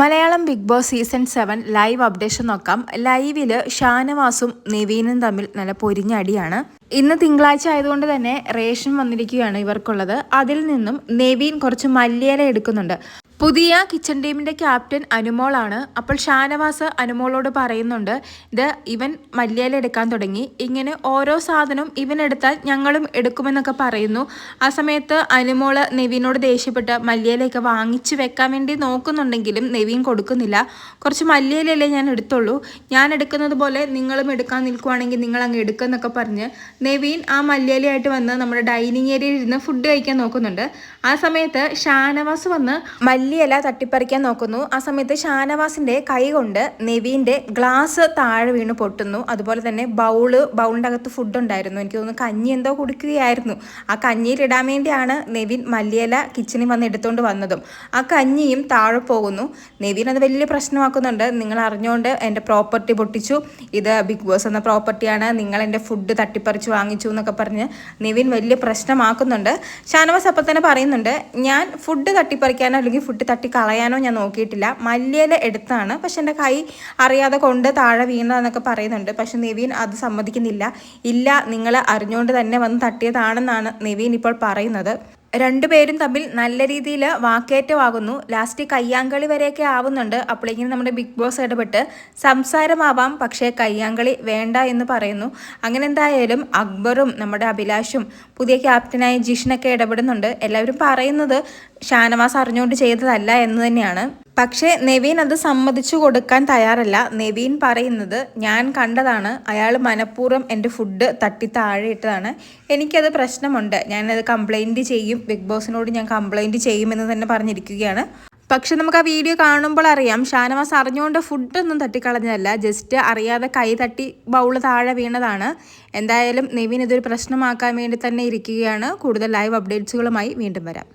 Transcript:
Malayalam Bigg Boss season seven live updation നോക്കാം. ലൈവിൽ ഷാനവാസും നിവീനും തമ്മിൽ നല്ല പൊരിഞ്ഞടിയാണ്. ഇന്ന് തിങ്കളാഴ്ച ആയതുകൊണ്ട് തന്നെ റേഷൻ വന്നിരിക്കുകയാണ് ഇവർക്കുള്ളത്. അതിൽ നിന്നും നെവീൻ കുറച്ച് മല്ലിയില എടുക്കുന്നുണ്ട്. പുതിയ കിച്ചൺ ടീമിന്റെ ക്യാപ്റ്റൻ അനുമോളാണ്. അപ്പോൾ ഷാനവാസ് അനുമോളോട് പറയുന്നുണ്ട് ഇത് ഇവൻ മല്യയിൽ എടുക്കാൻ തുടങ്ങി. ഇങ്ങനെ ഓരോ സാധനവും ഇവൻ എടുത്താൽ ഞങ്ങളും എടുക്കുമെന്നൊക്കെ പറയുന്നു. ആ സമയത്ത് അനുമോൾ നെവീനോട് ദേഷ്യപ്പെട്ട് മല്യയിലേക്ക് വാങ്ങിച്ചു വെക്കാൻ വേണ്ടി നോക്കുന്നുണ്ടെങ്കിലും നെവീൻ കൊടുക്കുന്നില്ല. കുറച്ച് മല്യയിലല്ലേ ഞാൻ എടുത്തുള്ളൂ. ഞാൻ എടുക്കുന്നത് പോലെ നിങ്ങളും എടുക്കാൻ നിൽക്കുവാണെങ്കിൽ നിങ്ങൾ അങ്ങ് എടുക്കുമെന്നൊക്കെ പറഞ്ഞ് നെവീൻ ആ മല്യയിലായിട്ട് വന്ന് നമ്മുടെ ഡൈനിങ് ഏരിയയിൽ ഇരുന്ന് ഫുഡ് കഴിക്കാൻ നോക്കുന്നുണ്ട്. ആ സമയത്ത് ഷാനവാസ് വന്ന് മല്ലിയില തട്ടിപ്പറിക്കാൻ നോക്കുന്നു. ആ സമയത്ത് ഷാനവാസിന്റെ കൈ കൊണ്ട് നെവീന്റെ ഗ്ലാസ് താഴെ വീണ് പൊട്ടുന്നു. അതുപോലെ തന്നെ ബൗൾ ബൗളിന്റെ അകത്ത് ഫുഡ് ഉണ്ടായിരുന്നു. എനിക്ക് തോന്നുന്നു കഞ്ഞി എന്തോ കുടിക്കുകയായിരുന്നു. ആ കഞ്ഞിയിൽ ഇടാൻ വേണ്ടിയാണ് നെവിൻ മല്ലിയില കിച്ചണിൽ വന്ന് എടുത്തുകൊണ്ട് വന്നതും. ആ കഞ്ഞിയും താഴെ പോകുന്നു. നെവിൻ അത് വലിയ പ്രശ്നമാക്കുന്നുണ്ട്. നിങ്ങൾ അറിഞ്ഞുകൊണ്ട് എന്റെ പ്രോപ്പർട്ടി പൊട്ടിച്ചു. ഇത് ബിഗ് ബോസ് എന്ന പ്രോപ്പർട്ടിയാണ് നിങ്ങൾ എന്റെ ഫുഡ് തട്ടിപ്പറിച്ച് വാങ്ങിച്ചു എന്നൊക്കെ പറഞ്ഞ് നെവിൻ വലിയ പ്രശ്നമാക്കുന്നുണ്ട്. ഷാനവാസ് അപ്പം തന്നെ പറയുന്നുണ്ട് ഞാൻ ഫുഡ് തട്ടിപ്പറിക്കാനോ അല്ലെങ്കിൽ ഫുഡ് തട്ടി കളയാനോ ഞാൻ നോക്കിയിട്ടില്ല. മല്ലിയില എടുത്താണ്. പക്ഷെ എന്റെ കൈ അറിയാതെ കൊണ്ട് താഴെ വീണതെന്നൊക്കെ പറയുന്നുണ്ട്. പക്ഷെ നിവീൻ അത് സമ്മതിക്കുന്നില്ല. ഇല്ല നിങ്ങൾ അറിഞ്ഞുകൊണ്ട് തന്നെ വന്ന് തട്ടിയതാണെന്നാണ് നിവീൻ ഇപ്പോൾ പറയുന്നത്. രണ്ടുപേരും തമ്മിൽ നല്ല രീതിയിൽ വാക്കേറ്റമാകുന്നു. ലാസ്റ്റ് കയ്യാങ്കളി വരെയൊക്കെ ആവുന്നുണ്ട്. അപ്പോഴേക്കും നമ്മുടെ ബിഗ് ബോസ് ഇടപെട്ട് സംസാരമാവാം. പക്ഷേ കയ്യാങ്കളി വേണ്ട എന്ന് പറയുന്നു. അങ്ങനെ എന്തായാലും അക്ബറും നമ്മുടെ അഭിലാഷും പുതിയ ക്യാപ്റ്റനായ ജിഷിനൊക്കെ ഇടപെടുന്നുണ്ട്. എല്ലാവരും പറയുന്നത് ഷാനവാസ് അറിഞ്ഞുകൊണ്ട് ചെയ്തതല്ല എന്ന് തന്നെയാണ്. പക്ഷേ നെവീൻ അത് സമ്മതിച്ചു കൊടുക്കാൻ തയ്യാറല്ല. നെവീൻ പറയുന്നത് ഞാൻ കണ്ടതാണ്. അയാൾ മനഃപൂർവം എന്റെ ഫുഡ് തട്ടി താഴെ ഇട്ടതാണ്. എനിക്കത് പ്രശ്നമുണ്ട്. ഞാനത് കംപ്ലൈന്റ് ചെയ്യും. ബിഗ് ബോസിനോട് ഞാൻ കംപ്ലൈന്റ് ചെയ്യുമെന്ന് തന്നെ പറഞ്ഞിരിക്കുകയാണ്. പക്ഷെ നമുക്ക് ആ വീഡിയോ കാണുമ്പോൾ അറിയാം ഷാനവാസ് അറിഞ്ഞുകൊണ്ട് ഫുഡൊന്നും തട്ടിക്കളഞ്ഞതല്ല. ജസ്റ്റ് അറിയാതെ കൈ തട്ടി ബൗൾ താഴെ വീണതാണ്. എന്തായാലും നെവിൻ ഇതൊരു പ്രശ്നമാക്കാൻ വേണ്ടി തന്നെ ഇരിക്കുകയാണ്. കൂടുതൽ ലൈവ് അപ്ഡേറ്റ്സുകളുമായി വീണ്ടും വരാം.